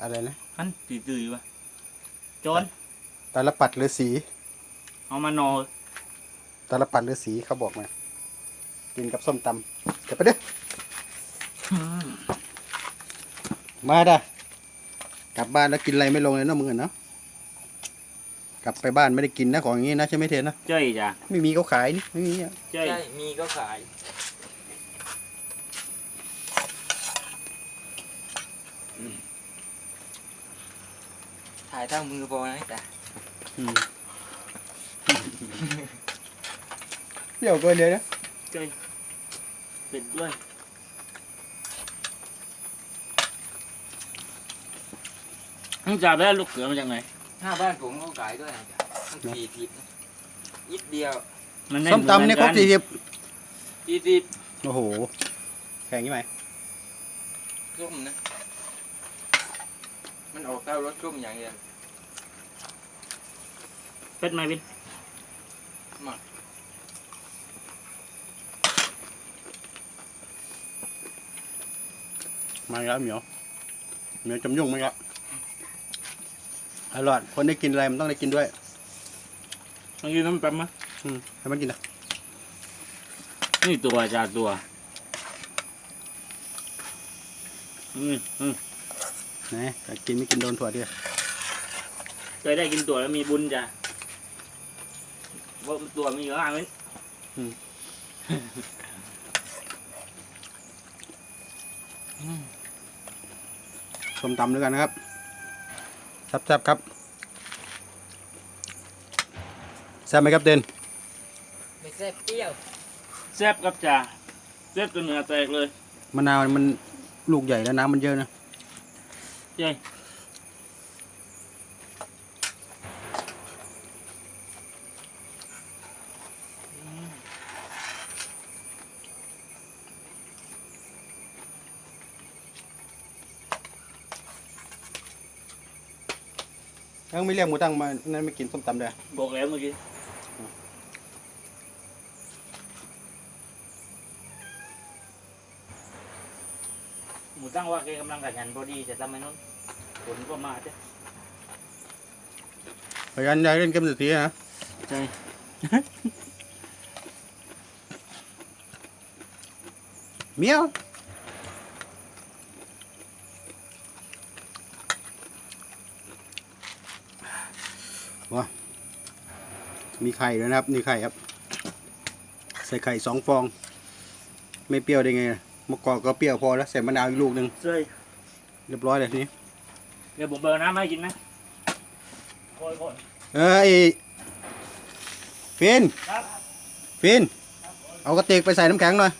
อะไรนะอันตื่นๆวะโจนตาลปัดฤาษีเอามานอตาลปัดฤาษีเขาบอกมากินกับส้มตำเดี๋ยวไปเด้อมาได้กลับบ้านแล้วกินอะไรไม่ลงเลยเนาะมึงอะเนาะกลับไปบ้านไม่ได้กินนะของอย่างนี้นะใช่ไหมเทนนะ เจ้ยจ้ะไม่มีเขาขายนี่ไม่มีอะเจ้ย ใช่ มีก็ขายายทั้งมือพอนะแต่อืมเดี๋ยวเกินเลยนะเจ้ยเป็ดด้วยมึงจับได้ลูกเขือมาจากไหนหน้าบ้านผมก็ขายด้วยนะจ๊ะตั้งสี่สิบนิดเดียวมันได้ส้มตำเนี่ยครบสี่สิบสี่สิบโอ้โหแพงยี่ไหมส้มนะ มันออกเต้ารสส้มอย่างเดียว เป็ดไหมบินมาแล้วเหมียวเหมียวจำยุ่งไหมครับอร่อยคนได้กินอะไรมันต้องได้กินด้วยเมื่อกี้น้ำแป๊บมั้ยอืมให้มันกินนะนี่ตัวจ้าตัวอืมอืมนะแต่กินไม่กินโดนถั่วดิเคยได้กินตัวแล้วมีบุญจ้ะ ว่าตัวมีอยู่ข้างนี้ส้มตำด้วยกันนะครับแซ่บๆครับแซ่บไหมครับเดนไม่แซ่บเปรี้ยวแซ่บครับจ้าแซ่บจนเหนือแตกเลยมะนาวมันลูกใหญ่แล้วน้ำมันเยอะนะเจ้ งไม่เรียกหมูตั้งมานั่นไม่กินส้มตำเลยบอกแล้วเมื่อกี้หมูตั้งว่าแกกำลังกัดยันพอดีจะทำไมนู้นฝนก็มาจ้ะพยานยายเล่นเกมเศรษฐีนะใช่เมียวว้ามี ไข่ด้วยนะครับ นี่ไข่ครับ ใส่ไข่สองฟอง ไม่เปรี้ยวได้ไงมะกอกก็เปรี้ยวพอแล้วใส่มะนาวอีกลูกหนึ่งใช่เรียบร้อยเลยทีนี้เดี๋ยวผมเปิดน้ำให้กินนะคอยก่อนเออไอฟินครับฟินเอากระติกไปใส่น้ำแข็งหน่อย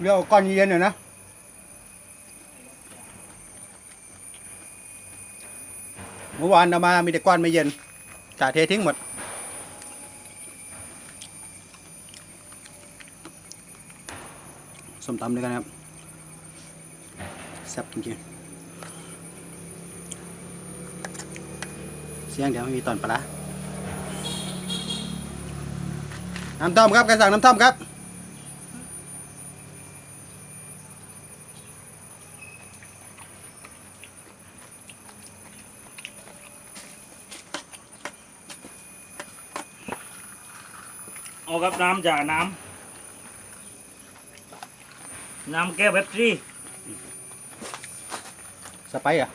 เรียวก้อนเย็นหน่อยนะ เมื่อวานเอามามีแต่ก้อนไม่เย็นจ่าเททิ้งหมด ส้มตำด้วยกันครับแซ่บจริงๆเสียงเดี๋ยวไม่มีตอนปลาน้ำต้มครับใครสั่งน้ำต้มครับ เอากับน้ำจากน้ำน้ำแก้วเป๊ปซี่สไปร์อะ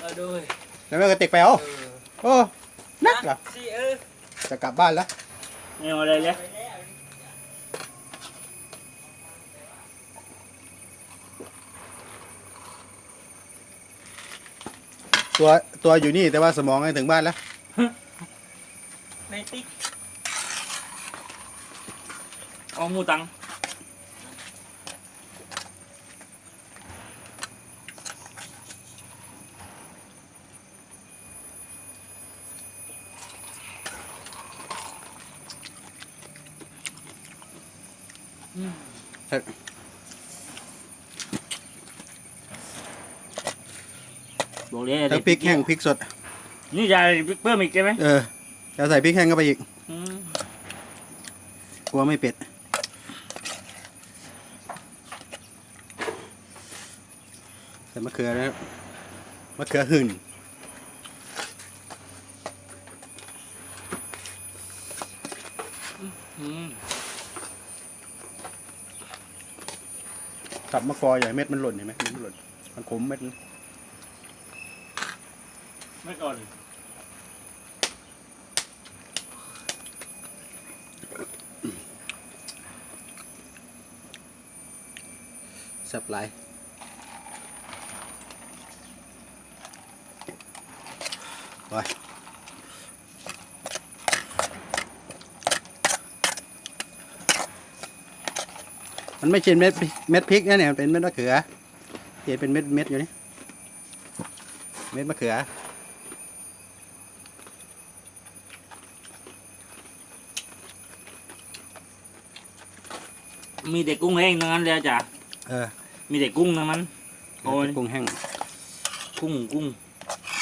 เอาด้วยแล้วไม่กระติกไปเอาเออโอ้นักเหรอสิเออจะกลับบ้านแล้วไม่เอาอะไรเลยตัวตัวอยู่นี่แต่ว่าสมองยังถึงบ้านแล้ว ในติ๊ก เอาหมูตังบอกเลยทั้งพริกแห้งพริกสด นี่ยายเพิ่มอีกใช่ไหมเออจะใส่พริกแห้งเข้าไปอีกอืม กลัวไม่เป็ด ใส่มะเขือนะครับมะเขือหื่นอืมสับมะกออย่าให้เม็ดมันหล่นเห็นไหมเม็ดมันหล่นมันขมเม็ดมันไม่ก่อนแซ่บหลาย ไปมันไม่ใช่เม็ดพริกเม็ดพริกนะเนี่ยมันเป็นเม็ดมะเขือเห็นเป็นเม็ดเม็ดอยู่นี่เม็ดมะเขือมีแต่กุ้งแห้งทั้งนั้นเลยจ้ะเออมีแต่กุ้งทั้งนั้นโอ้ยกุ้งแห้งกุ้งกุ้ง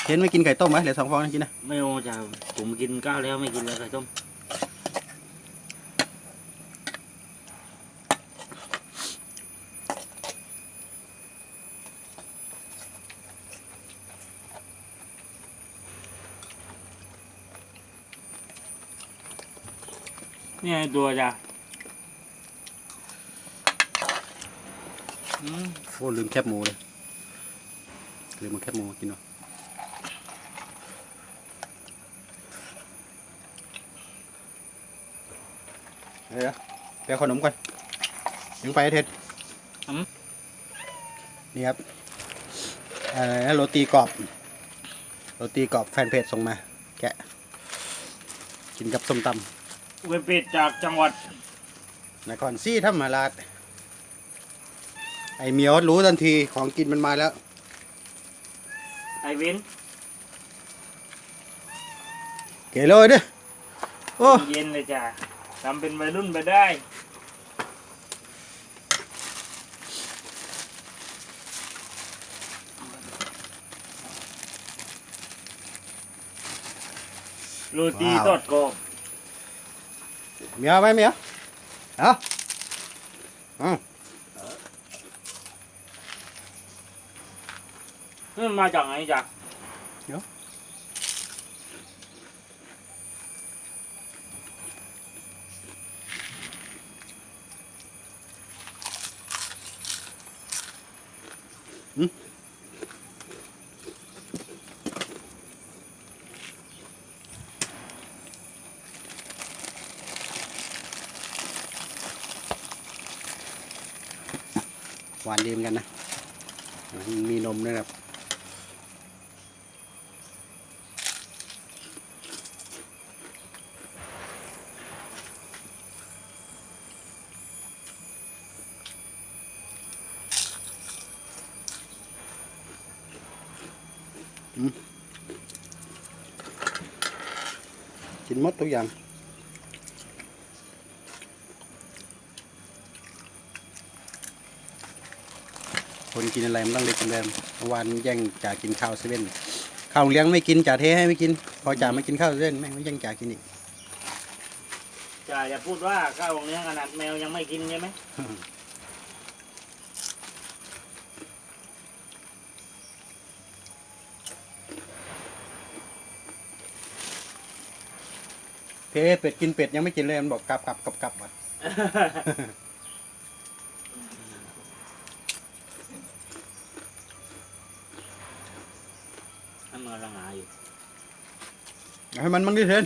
เห็นไม่กินไก่ต้มไหมเหลือสองฟองนะกินนะไม่โอาจ้ะผมกินข้าวแล้วไม่กินแล้วไข่ต้มเนี่ยตัวจ้ะอืมโอ้ลืมแคบหมูเลยลืมมาแคบหมูมากินหน่อย เดี๋ยวไปเอาขนมก่อนยังไปไอ้เท็ดนี่ครับเอ่อโรตีกรอบ โรตีกรอบแฟนเพจส่งมา แกะ กินกับส้มตเวปิดจากจังหวัดำนครซี่ธรรมราชไอเหมียวรู้ทันทีของกินมันมาแล้ว ไอวินเก๋เลยเด้อโอ้ เย็นเลยจ้ะ ทำเป็นวัยรุ่นไปได้ โรตีทอดกรอบเหมียวไหมเหมียวเอาเอานี่มันมาจากไหนจ๊ะ หวานดีเหมือนกันนะ มีนมด้วยครับอืมกินหมดทุกอย่าง กินอะไรมันต้องเล็กกินแรมเมื่อวานแย่งจ่ากินข้าวเซเว่นข้าวโรงเลี้ยงไม่กินจ่าเทให้ไม่กิน พอจ่ามากินข้าวเซเว่นแม่งไม่แย่งจ่ากินอีกจ่าอย่าพูดว่าข้าวของเนี้ยขนาดแมวยังไม่กินใช่ไหมเพเป็ดกินเป็ดยังไม่กินเลยมันบอกกลับกลับกลับกลับอะ ให้มันระงาอยู่ เอา ให้มันมั่งดิเทน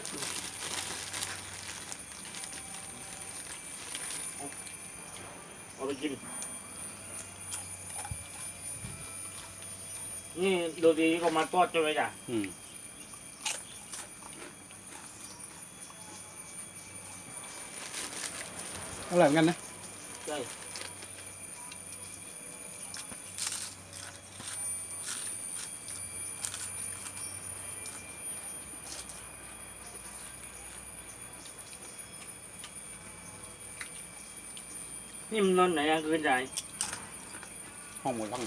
เอาไปกินนี่โรตีก็มาทอดใช่ไหมจ๊ะอืมอร่อยเหมือนกันนะ ใช่ นี่มันนอนไหนกลางคืนจ่ายห้องหมดห้อง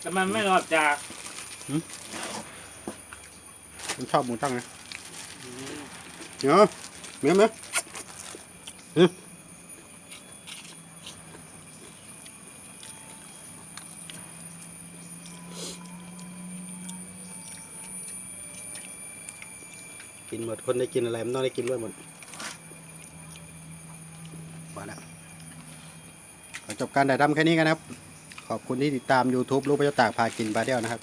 แต่มันไม่รอดจากมันชอบหมูตั้งนะเนาะเมียไหมอืม กินหมด คนได้กินอะไรมันต้องได้กินด้วยหมดมาแล้วขอจบการถ่ายทำแค่นี้กันนะครับ ขอบคุณที่ติดตาม YouTube ลูกพระเจ้าตากพากินปลาเดียวนะครับ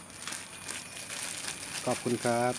ขอบคุณครับ